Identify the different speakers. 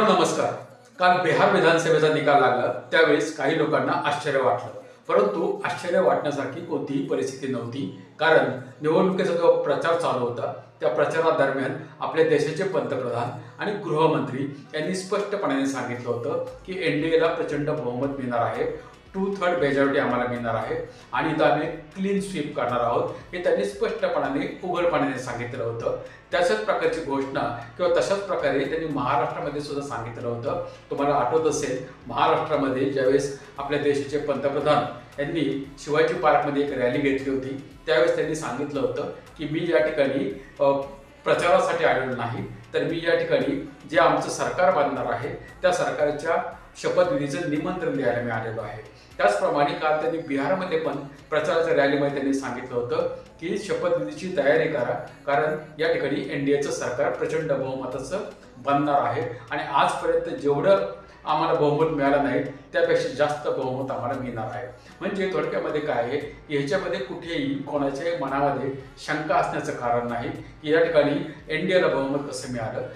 Speaker 1: नमस्कार. काल बिहार विधानसभेचा निकाल लागला. त्यावेळेस काही लोकांना आश्चर्य वाटलं. परंतु आश्चर्य वाटण्यासारखी कोणतीही परिस्थिती नव्हती. कारण निवडणुकीचा जो प्रचार चालू होता त्या प्रचारादरम्यान आपल्या देशाचे पंतप्रधान आणि गृहमंत्री यांनी स्पष्टपणाने सांगितलं होतं की एन डी एला प्रचंड बहुमत मिळणार आहे. टू थर्ड मेजॉरिटी आम्हाला मिळणार आहे. आणि इथं आम्ही क्लीन स्वीप करणार आहोत. हे त्यांनी स्पष्टपणाने उघडपणाने सांगितलं होतं. तशाच प्रकारची घोषणा किंवा तशाच प्रकारे त्यांनी महाराष्ट्रामध्ये सुद्धा सांगितलं होतं. तुम्हाला आठवत असेल महाराष्ट्रामध्ये ज्यावेळेस आपल्या देशाचे पंतप्रधान यांनी शिवाजी पार्कमध्ये एक रॅली घेतली होती त्यावेळेस त्यांनी सांगितलं होतं की मी या ठिकाणी प्रचारासाठी आलेलो नाही. तर मी या ठिकाणी जे आमचं सरकार बांधणार आहे त्या सरकारच्या शपथविधीचं निमंत्रण द्यायला मी आलेलो आहे. त्याचप्रमाणे काल त्यांनी बिहारमध्ये पण प्रचाराच्या रॅलीमध्ये त्यांनी सांगितलं होतं की शपथविधीची तयारी करा कारण या ठिकाणी एन डी एचं सरकार प्रचंड बहुमताचं बनणार आहे. आणि आजपर्यंत जेवढं आम्हाला बहुमत मिळालं नाही त्यापेक्षा जास्त बहुमत आम्हाला मिळणार आहे. म्हणजे थोडक्यामध्ये काय आहे? की ह्याच्यामध्ये कुठेही कोणाच्याही मनामध्ये शंका असण्याचं कारण नाही. की या ठिकाणी एन डी एला बहुमत कसं मिळालं?